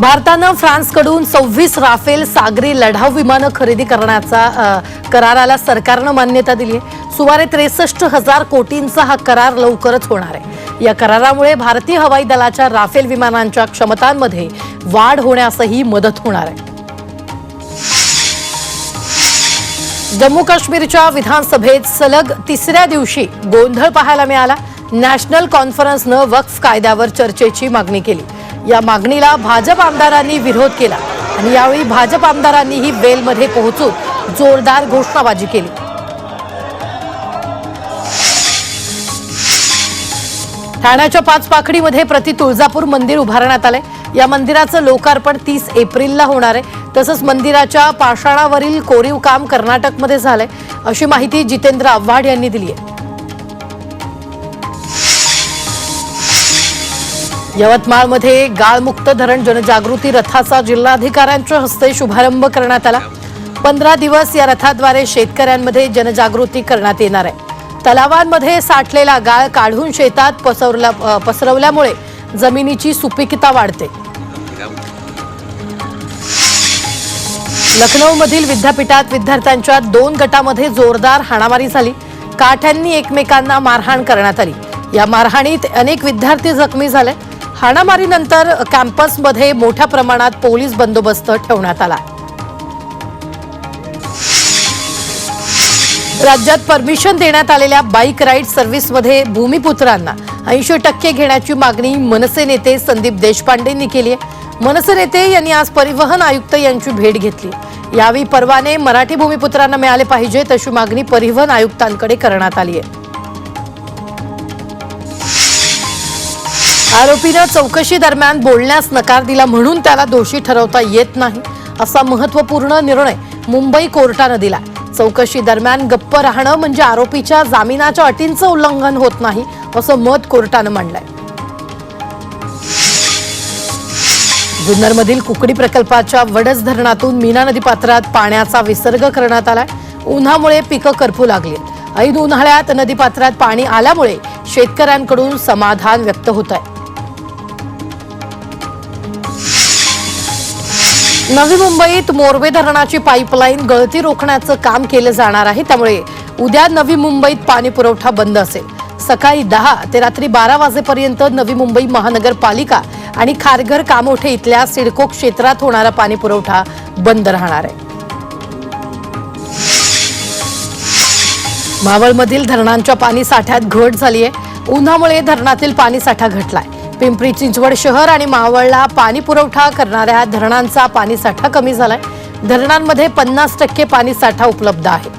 भारतानं फ्रान्सकडून सव्वीस राफेल सागरी लढाऊ विमानं खरेदी करण्याचा कराराला सरकारनं मान्यता दिली आहे. सुमारे त्रेसष्ट हजार कोटींचा हा करार लवकरच होणार आहे. या करारामुळे भारतीय हवाई दलाच्या राफेल विमानांच्या क्षमतांमध्ये वाढ होण्यासही मदत होणार आहे. जम्मू काश्मीरच्या विधानसभेत सलग तिसऱ्या दिवशी गोंधळ पाहायला मिळाला. नॅशनल कॉन्फरन्सनं वक्फ कायद्यावर चर्चेची मागणी केली. या मागणीला भाजप आमदारांनी विरोध केला. आणि यावेळी भाजप आमदारांनीही वेलमध्ये पोहोचून जोरदार घोषणाबाजी केली. ठाण्याच्या पाच पाखडीमध्ये प्रति तुळजापूर मंदिर उभारण्यात आलंय. या मंदिराचं लोकार्पण तीस एप्रिलला होणार आहे. तसंच मंदिराच्या पाषाणावरील कोरीव काम कर्नाटकमध्ये झालंय. अशी माहिती जितेंद्र आव्हाड यांनी दिली आहे. यवतमाळमध्ये गाळमुक्त धरण जनजागृती रथाचा जिल्हाधिकाऱ्यांच्या हस्ते शुभारंभ करण्यात आला. पंधरा दिवस या रथाद्वारे शेतकऱ्यांमध्ये जनजागृती करण्यात येणार आहे. तलावांमध्ये साठलेला गाळ काढून शेतात पसरला पसरवल्यामुळे जमिनीची सुपीकता वाढते. लखनौमधील विद्यापीठात विद्यार्थ्यांच्या दोन गटामध्ये जोरदार हाणामारी झाली. काठ्यांनी एकमेकांना मारहाण करण्यात आली. या मारहाणीत अनेक विद्यार्थी जखमी झाले. हाणामारीनंतर कॅम्पसमध्ये मोठ्या प्रमाणात पोलीस बंदोबस्त ठेवण्यात आला. राज्यात परमिशन देण्यात आलेल्या बाईक राईड सर्व्हिसमध्ये भूमिपुत्रांना ऐंशी टक्के घेण्याची मागणी मनसे नेते संदीप देशपांडेंनी केली आहे. मनसे नेते यांनी आज परिवहन आयुक्त यांची भेट घेतली. यावेळी परवाने मराठी भूमिपुत्रांना मिळाले पाहिजेत अशी मागणी परिवहन आयुक्तांकडे करण्यात आली आहे. आरोपीनं चौकशी दरम्यान बोलण्यास नकार दिला म्हणून त्याला दोषी ठरवता येत नाही असा महत्त्वपूर्ण निर्णय मुंबई कोर्टानं दिला चौकशी दरम्यान गप्प राहणं म्हणजे आरोपीच्या जामिनाच्या अटींचं उल्लंघन होत नाही असं मत कोर्टानं मांडलंय. जुन्नरमधील कुकडी प्रकल्पाच्या वडस धरणातून मीना नदी पात्रात पाण्याचा विसर्ग करण्यात आलाय. उन्हामुळे पिकं करपू लागली. ऐन उन्हाळ्यात नदीपात्रात पाणी आल्यामुळे शेतकऱ्यांकडून समाधान व्यक्त होत आहे नवी मुंबईत मोरवे धरणाची पाईपलाईन गळती रोखण्याचं काम केलं जाणार आहे. त्यामुळे उद्या नवी मुंबईत पाणी पुरवठा बंद असेल. सकाळी दहा ते रात्री बारा वाजेपर्यंत नवी मुंबई महानगरपालिका आणि खारघर कामोठे इथल्या सिडको क्षेत्रात होणारा पाणी पुरवठा बंद राहणार आहे. मावळमधील धरणांच्या पाणी साठ्यात घट झाली आहे उन्हामुळे धरणातील पाणीसाठा घटलाय. पिंपरी चिंचवड शहर आणि मावळला पाणी पुरवठा करणाऱ्या धरणांचा पाणीसाठा कमी झालाय. धरणांमध्ये पन्नास टक्के पाणीसाठा उपलब्ध आहे.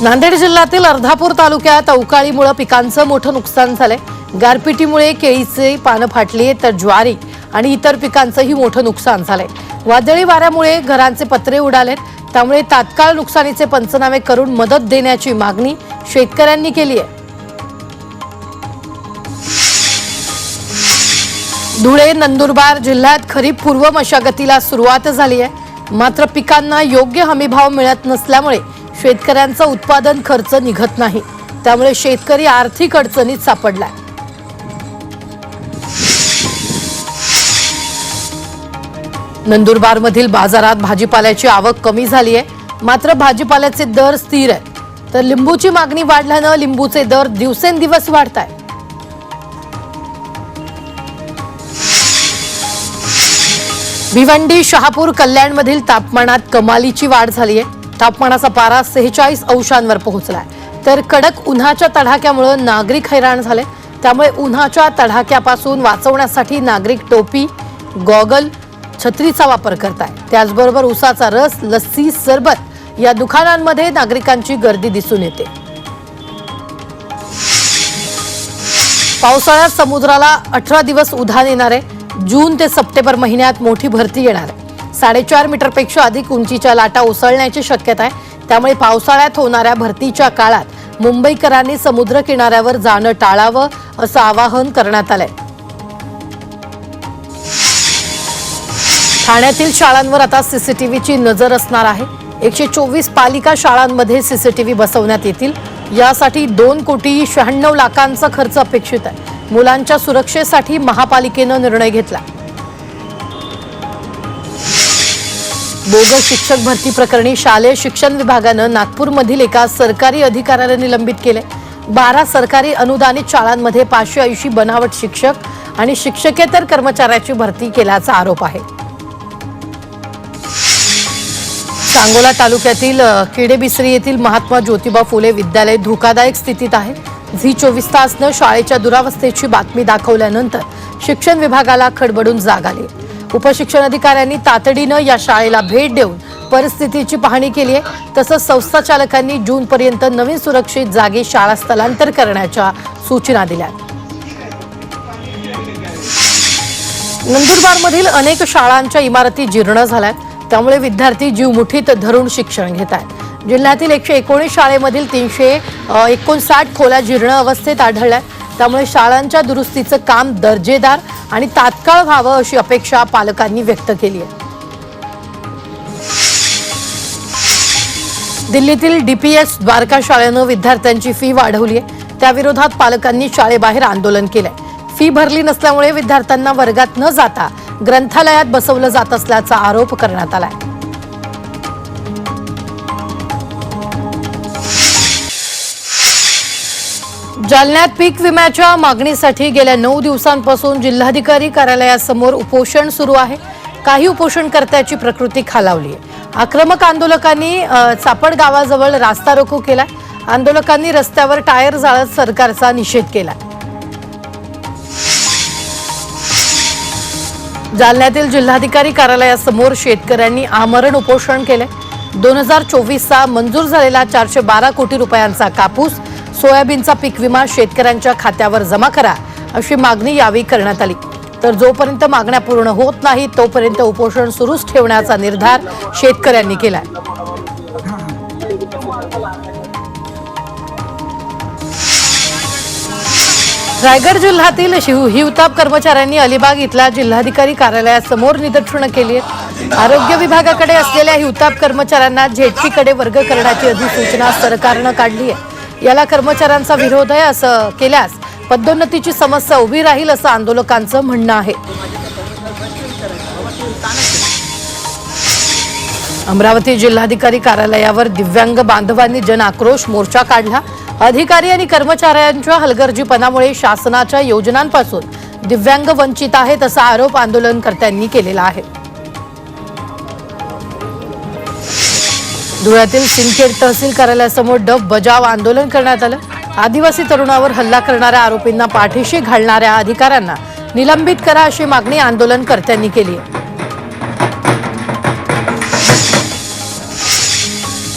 नांदेड जिल्ह्यातील अर्धापूर तालुक्यात अवकाळीमुळे पिकांचं मोठं नुकसान झालंय. गारपिटीमुळे केळीचे पानं फाटली तर ज्वारी आणि इतर पिकांचंही मोठं नुकसान झालंय. वादळी वाऱ्यामुळे घरांचे पत्रे उडालेत. त्यामुळे तात्काळ नुकसानीचे पंचनामे करून मदत देण्याची मागणी शेतकऱ्यांनी केली आहे. धुळे नंदुरबार जिल्ह्यात खरीप पूर्व मशागतीला सुरुवात झाली आहे. मात्र पिकांना योग्य हमीभाव मिळत नसल्यामुळे शेतकऱ्यांचा उत्पादन खर्च निघत नाही. त्यामुळे शेतकरी आर्थिक अडचणीत सापडलाय. नंदुरबारमधील बाजारात भाजीपाल्याची आवक कमी झाली आहे. मात्र भाजीपाल्याचे दर स्थिर आहेत. तर लिंबूची मागणी वाढल्यानं लिंबूचे दर दिवसेंदिवस वाढत आहेत भिवंडी शहापूर कल्याणमधील तापमानात कमालीची वाढ झाली आहे तापमानाचा पारा सेहेचाळीस अंशांवर पोहोचलाय. तर कडक उन्हाच्या तडाख्यामुळे नागरिक हैराण झाले. त्यामुळे उन्हाच्या तडाख्यापासून वाचवण्यासाठी नागरिक टोपी गॉगल छत्रीचा वापर करताय. त्याचबरोबर उसाचा रस लस्सी सरबत या दुकानांमध्ये नागरिकांची गर्दी दिसून येते. पावसाळ्यात समुद्राला अठरा दिवस उधाण येणार. आहे जून ते सप्टेंबर महिन्यात मोठी भरती येणार. आहे साडेचार मीटरपेक्षा अधिक उंचीच्या लाटा उसळण्याची शक्यता आहे. त्यामुळे पावसाळ्यात होणाऱ्या भरतीच्या काळात मुंबईकरांनी समुद्र किनाऱ्यावर जाणं टाळावं असं आवाहन करण्यात आलंय. ठाण्यातील शाळांवर आता सीसीटीव्हीची नजर असणार आहे. एकशे चोवीस पालिका शाळांमध्ये सीसीटीव्ही बसवण्यात येतील. यासाठी दोन कोटी शहाण्णव लाखांचा खर्च अपेक्षित आहे. मुलांच्या सुरक्षेसाठी महापालिकेनं निर्णय घेतला. बोगस शिक्षक भरती प्रकरणी शालेय शिक्षण विभागानं नागपूरमधील एका सरकारी अधिकाऱ्याला निलंबित केले. बारा सरकारी अनुदानित शाळांमध्ये पाचशे ऐंशी बनावट शिक्षक आणि शिक्षकेतर कर्मचाऱ्याची भरती केल्याचा आरोप आहे. सांगोला तालुक्यातील किडेबिसरी येथील महात्मा ज्योतिबा फुले विद्यालय धोकादायक स्थितीत आहे. झी चोवीस तासनं शाळेच्या दुरावस्थेची बातमी दाखवल्यानंतर शिक्षण विभागाला खडबडून जाग आली. उपशिक्षण अधिकाऱ्यांनी तातडीनं या शाळेला भेट देऊन परिस्थितीची पाहणी केली आहे. तसंच संस्था चालकांनी जूनपर्यंत नवीन सुरक्षित जागी शाळा स्थलांतर करण्याच्या सूचना दिल्या. नंदुरबारमधील अनेक शाळांच्या इमारती जीर्ण झाल्यात. त्यामुळे विद्यार्थी जीव मुठीत धरून शिक्षण घेत आहेत जिल्ह्यातील एकशे एकोणीस शाळेमधील तीनशे एकोणसाठ खोल्या जीर्ण अवस्थेत आढळल्या. त्यामुळे शाळांच्या दुरुस्तीचं काम दर्जेदार आणि तात्काळ व्हावं अशी अपेक्षा पालकांनी व्यक्त केली आहे. दिल्लीतील डीपीएस द्वारका शाळेनं विद्यार्थ्यांची फी वाढवली आहे त्याविरोधात पालकांनी शाळेबाहेर आंदोलन केलंय. फी भरली नसल्यामुळे विद्यार्थ्यांना वर्गात न जाता ग्रंथालयात बसवलं जात असल्याचा आरोप करण्यात आलाय. जालन्यात पीक विम्याच्या मागणीसाठी गेल्या नऊ दिवसांपासून जिल्हाधिकारी कार्यालयासमोर उपोषण सुरू आहे. काही उपोषणकर्त्याची प्रकृती खालावली आहे. आक्रमक आंदोलकांनी चापड गावाजवळ रास्ता रोको केलाय. आंदोलकांनी रस्त्यावर टायर जाळत सरकारचा निषेध केलाय. जालन्यातील जिल्हाधिकारी कार्यालयासमोर शेतकऱ्यांनी आमरण उपोषण केले दोन हजार चोवीसचा मंजूर झालेला चारशे बारा कोटी रुपयांचा कापूस सोयाबीनचा पीक विमा शेतकऱ्यांच्या खात्यावर जमा करा अशी मागणी यावेळी करण्यात आली. तर जोपर्यंत मागण्या पूर्ण होत नाही तोपर्यंत उपोषण सुरूच ठेवण्याचा निर्धार शेतकऱ्यांनी केला रायगड जिल्ह्यातील शिव- हिवताप कर्मचाऱ्यांनी अलिबाग इथल्या जिल्हाधिकारी कार्यालयासमोर निदर्शनं केली आरोग्य विभागाकडे असलेल्या हिवताप कर्मचाऱ्यांना झेडपीकडे वर्ग करण्याची अधिसूचना सरकारनं काढली आहे. याला कर्मचाऱ्यांचा विरोध आहे असं केल्यास पदोन्नतीची समस्या उभी राहील असं आंदोलकांचं म्हणणं आहे. अमरावती जिल्हाधिकारी कार्यालयावर दिव्यांग बांधवांनी जन आक्रोश मोर्चा काढला. अधिकारी आणि कर्मचाऱ्यांच्या हलगर्जीपणामुळे शासनाच्या योजनांपासून दिव्यांग वंचित आहेत असा आरोप आंदोलनकर्त्यांनी केलेला आहे. धुळ्यातील सिंदखेड तहसील कार्यालयासमोर डब बजाव आंदोलन करण्यात आलं. आदिवासी तरुणावर हल्ला करणाऱ्या आरोपींना पाठीशी घालणाऱ्या अधिकाऱ्यांना निलंबित करा अशी मागणी आंदोलनकर्त्यांनी केली आहे.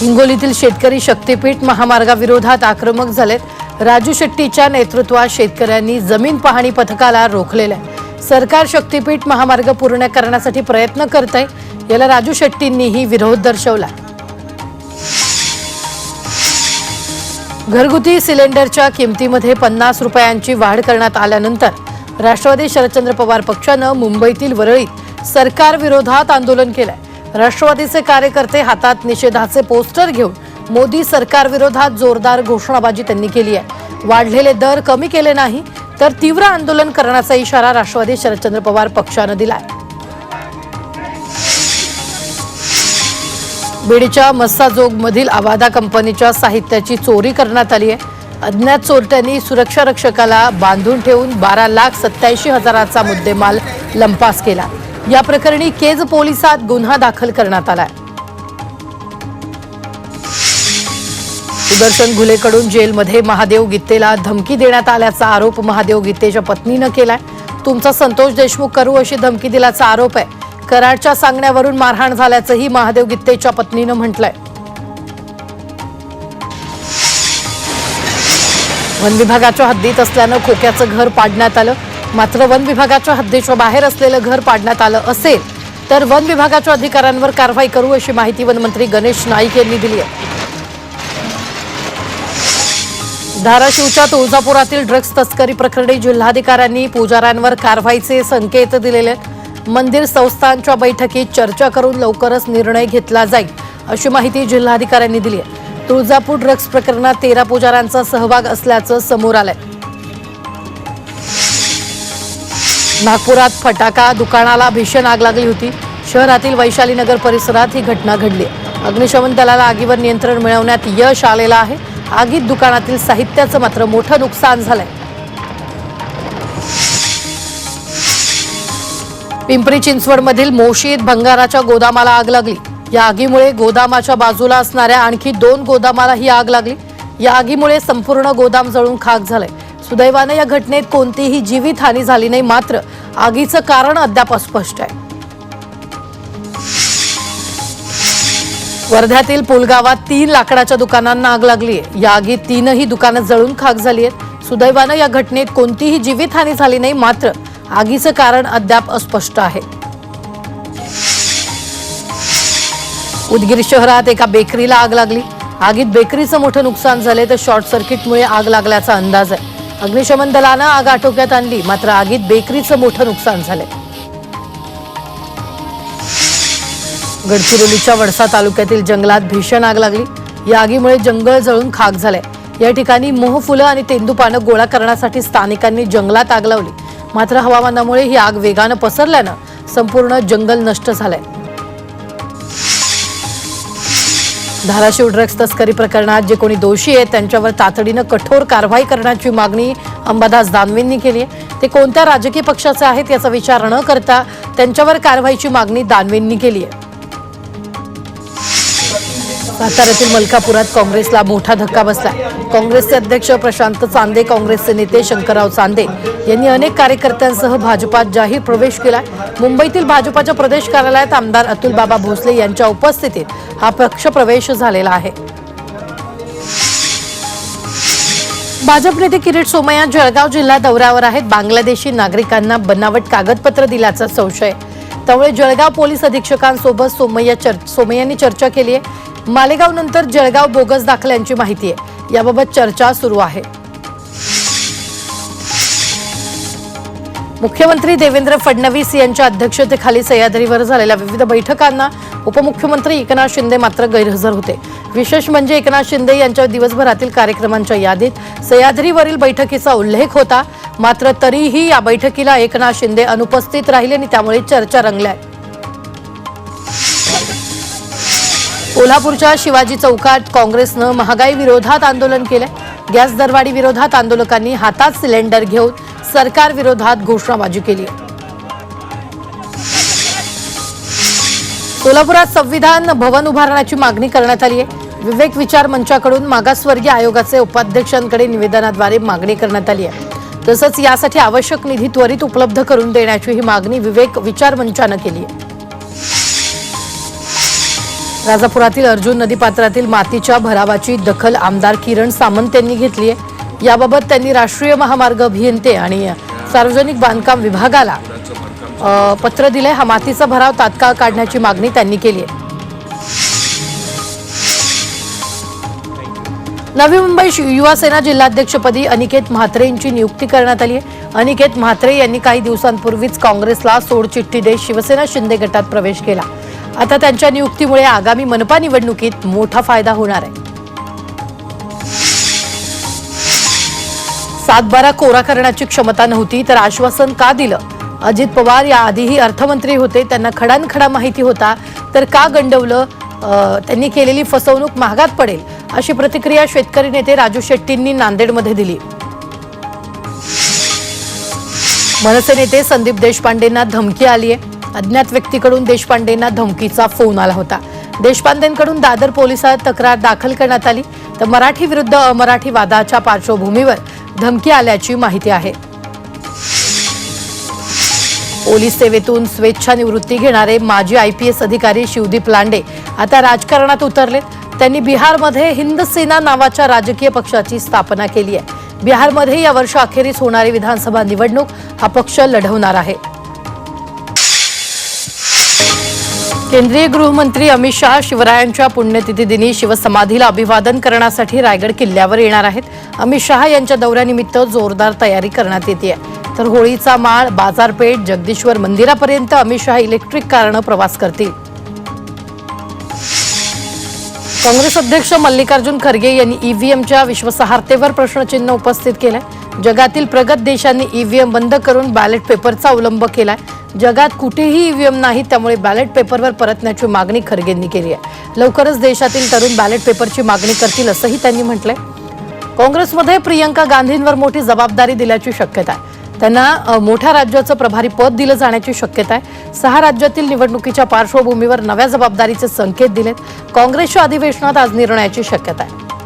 हिंगोलीतील शेतकरी शक्तीपीठ महामार्गाविरोधात आक्रमक झालेत. राजू शेट्टीच्या नेतृत्वात शेतकऱ्यांनी जमीन पाहणी पथकाला रोखलेलं आहे. सरकार शक्तीपीठ महामार्ग पूर्ण करण्यासाठी प्रयत्न करत आहे याला राजू शेट्टींनीही विरोध दर्शवला घरगुती सिलेंडरच्या किमतीमध्ये पन्नास रुपयांची वाढ करण्यात आल्यानंतर राष्ट्रवादी शरदचंद्र पवार पक्षानं मुंबईतील वरळीत सरकार विरोधात आंदोलन केलंय. राष्ट्रवादीचे कार्यकर्ते हातात निषेधाचे पोस्टर घेऊन मोदी सरकार विरोधात जोरदार घोषणाबाजी त्यांनी केली आहे. वाढलेले दर कमी केले नाही तर तीव्र आंदोलन करण्याचा इशारा राष्ट्रवादी शरदचंद्र पवार पक्षानं दिलाय. बीडच्या मस्साजोग मधील आवादा कंपनीच्या साहित्याची चोरी करण्यात आली आहे. अज्ञात चोरट्यांनी सुरक्षा रक्षकाला बांधून ठेवून बारा लाख सत्याऐंशी हजाराचा मुद्देमाल लंपास केला. या प्रकरणी केज पोलिसात गुन्हा दाखल करण्यात आलाय सुदर्शन घुलेकडून जेलमध्ये महादेव गीतेला धमकी देण्यात आल्याचा आरोप महादेव गीतेच्या पत्नीनं केलाय. तुमचा संतोष देशमुख करू अशी धमकी दिल्याचा आरोप आहे. कराडच्या सांगण्यावरून मारहाण झाल्याचंही महादेव गित्तेच्या पत्नीनं म्हटलंय. वन विभागाच्या हद्दीत असल्यानं खोक्याचं घर पाडण्यात आलं. मात्र वन विभागाच्या हद्दीच्या बाहेर असलेलं घर पाडण्यात आलं असेल तर वन विभागाच्या अधिकाऱ्यांवर कारवाई करू अशी माहिती वनमंत्री गणेश नाईक यांनी दिली आहे. धाराशिवच्या तुळजापुरातील ड्रग्ज तस्करी प्रकरणी जिल्हाधिकाऱ्यांनी पुजाऱ्यांवर कारवाईचे संकेत दिलेले आहेत. मंदिर संस्थांच्या बैठकीत चर्चा करून लवकरच निर्णय घेतला जाईल अशी माहिती जिल्हाधिकाऱ्यांनी दिली आहे. तुळजापूर ड्रग्ज प्रकरणात तेरा पुजाऱ्यांचा सहभाग असल्याचं समोर आलंय. नागपुरात फटाका दुकानाला भीषण आग लागली होती. शहरातील वैशालीनगर परिसरात ही घटना घडली. अग्निशमन दलाला आगीवर नियंत्रण मिळवण्यात यश आलेलं आहे. आगीत दुकानातील साहित्याचं मात्र मोठं नुकसान झालंय. पिंपरी चिंचवडमधील मोशीत भंगाराच्या गोदामाला आग लागली. या आगीमुळे गोदामाच्या बाजूला असणाऱ्या आणखी दोन गोदामाला ही आग लागली. या आगीमुळे संपूर्ण गोदाम जळून खाक झालंय. सुदैवानं या घटनेत कोणतीही जीवितहानी झाली नाही मात्र आगीचं कारण अद्याप अस्पष्ट आहे. वर्ध्यातील पुलगावात तीन लाकडाच्या दुकानांना आग लागली आहे. या आगीत तीनही दुकानं जळून खाक झाली आहेत. सुदैवानं या घटनेत कोणतीही जीवितहानी झाली नाही मात्र आगीचं कारण अद्याप अस्पष्ट आहे. उदगीर शहरात एका बेकरीला आग लागली. आगीत बेकरीचं मोठं नुकसान झाले तर शॉर्ट सर्किटमुळे आग लागल्याचा अंदाज आहे. अग्निशमन दलानं आग आटोक्यात आणली मात्र आगीत बेकरीचं मोठं नुकसान झालंय. गडचिरोलीच्या वडसा तालुक्यातील जंगलात भीषण आग लागली. या आगीमुळे जंगल जळून खाक झालंय. या ठिकाणी मोहफुलं आणि तेंदूपानं गोळा करण्यासाठी स्थानिकांनी जंगलात आग लावली. मात्र हवामानामुळे ही आग वेगानं पसरल्यानं संपूर्ण जंगल नष्ट झालंय. धाराशिव ड्रग्ज तस्करी प्रकरणात जे कोणी दोषी आहेत त्यांच्यावर तातडीनं कठोर कारवाई करण्याची मागणी अंबादास दानवेंनी केली आहे. ते कोणत्या राजकीय पक्षाचे आहेत याचा विचार न करता त्यांच्यावर कारवाईची मागणी दानवेंनी केली आहे. साताऱ्यातील मलकापुरात काँग्रेसला मोठा धक्का बसला. काँग्रेसचे अध्यक्ष प्रशांत चांदे काँग्रेसचे नेते शंकरराव चांदे यांनी अनेक कार्यकर्त्यांसह भाजपात जाहीर प्रवेश केला मुंबईतील भाजपाच्या प्रदेश कार्यालयात आमदार अतुल बाबा भोसले यांच्या उपस्थितीत हा पक्ष प्रवेश झालेला आहे. भाजप नेते किरीट सोमय्या जळगाव जिल्हा दौऱ्यावर आहेत. बांगलादेशी नागरिकांना बनावट कागदपत्र दिल्याचा संशय. त्यामुळे जळगाव पोलीस अधीक्षकांसोबत सोमय्या चर सोमय्यांनी चर्चा केली आहे. मालेगाव नंतर जळगाव बोगस दाखल्यांची माहिती आहे. याबाबत चर्चा सुरू आहे. मुख्यमंत्री देवेंद्र फडणवीस यांच्या अध्यक्षतेखाली सह्याद्रीवर झालेल्या विविध बैठकांना उपमुख्यमंत्री एकनाथ शिंदे मात्र गैरहजर होते. विशेष म्हणजे एकनाथ शिंदे यांच्या दिवसभरातील कार्यक्रमांच्या यादीत सह्याद्रीवरील बैठकीचा उल्लेख होता. मात्र तरीही या बैठकीला एकनाथ शिंदे अनुपस्थित राहिले आणि त्यामुळे चर्चा रंगल्या. कोल्हापूरच्या शिवाजी चौकात काँग्रेसनं महागाई विरोधात आंदोलन केलंय. गॅस दरवाढी विरोधात आंदोलकांनी हातात सिलेंडर घेऊन सरकार विरोधात घोषणाबाजी केली कोल्हापुरात संविधान भवन उभारण्याची मागणी करण्यात आली आहे. विवेक विचार मंचाकडून मागासवर्गीय आयोगाचे उपाध्यक्षांकडे निवेदनाद्वारे मागणी करण्यात आली आहे. तसंच यासाठी आवश्यक निधी त्वरित उपलब्ध करून देण्याची ही मागणी विवेक विचार मंचानं केली आहे. राजापुरातील अर्जुन नदीपात्रातील मातीच्या भरावाची दखल आमदार किरण सामंत यांनी घेतली आहे. याबाबत त्यांनी राष्ट्रीय महामार्ग अभियंते आणि सार्वजनिक बांधकाम विभागाला पत्र दिलंय. हा मातीचा भराव तात्काळ काढण्याची मागणी त्यांनी केली आहे. नवी मुंबई शि- युवा सेना जिल्हाध्यक्षपदी अनिकेत म्हात्रे यांची नियुक्ती करण्यात आली आहे. अनिकेत म्हात्रे यांनी काही दिवसांपूर्वीच काँग्रेसला सोडचिठ्ठी देत शिवसेना शिंदे गटात प्रवेश केला. आता त्यांच्या नियुक्तीमुळे आगामी मनपा निवडणुकीत मोठा फायदा होणार आहे. सातबारा कोरा करण्याची क्षमता नव्हती तर आश्वासन का दिलं? अजित पवार या आधीही अर्थमंत्री होते त्यांना खडानखडा माहिती होता तर का गंडवलं? त्यांनी केलेली फसवणूक महागात पडेल अशी प्रतिक्रिया शेतकरी नेते राजू शेट्टींनी नांदेडमध्ये दिली. मनसे नेते संदीप देशपांडेंना धमकी आली आहे अज्ञात व्यक्तीकडून देशपांडेंना धमकीचा फोन आला होता. देशपांडेंकडून दादर पोलिसात तक्रार दाखल करण्यात आली. तर मराठी विरुद्ध अमराठी वादाच्या पार्श्वभूमीवर धमकी आल्याची माहिती आहे. पोलीस सेवेतून स्वेच्छानिवृत्ती घेणारे माजी आय पी एस अधिकारी शिवदीप लांडे आता राजकारणात उतरले. त्यांनी बिहारमध्ये हिंद सेना नावाच्या राजकीय पक्षाची स्थापना केली आहे. बिहारमध्ये या वर्ष अखेरीस होणारी विधानसभा निवडणूक हा पक्ष लढवणार आहे. केंद्रीय गृहमंत्री अमित शहा शिवरायांच्या पुण्यतिथी दिनी शिवसमाधीला अभिवादन करण्यासाठी रायगड किल्ल्यावर येणार आहेत. अमित शहा यांच्या दौऱ्यानिमित्त जोरदार तयारी करण्यात येते तर होळीचा माळ बाजारपेठ जगदीश्वर मंदिरापर्यंत अमित शहा इलेक्ट्रिक कारनं प्रवास करतील. काँग्रेस अध्यक्ष मल्लिकार्जुन खरगे यांनी ईव्हीएमच्या विश्वासार्हतेवर प्रश्नचिन्ह उपस्थित केलंय. जगातील प्रगत देशांनी ईव्हीएम बंद करून बॅलेट पेपरचा अवलंब केलाय. जगात कुठेही ईव्हीएम नाही त्यामुळे बॅलेट पेपरवर परतण्याची मागणी खरगेंनी केली आहे. लवकरच देशातील तरुण बॅलेट पेपरची मागणी करतील असंही त्यांनी म्हटलंय. काँग्रेसमध्ये प्रियंका गांधींवर मोठी जबाबदारी दिल्याची शक्यता आहे. त्यांना मोठ्या राज्याचं प्रभारी पद दिलं जाण्याची शक्यता आहे. सहा राज्यातील निवडणुकीच्या पार्श्वभूमीवर नव्या जबाबदारीचे संकेत दिलेत. काँग्रेसच्या अधिवेशनात आज निर्णयाची शक्यता आहे.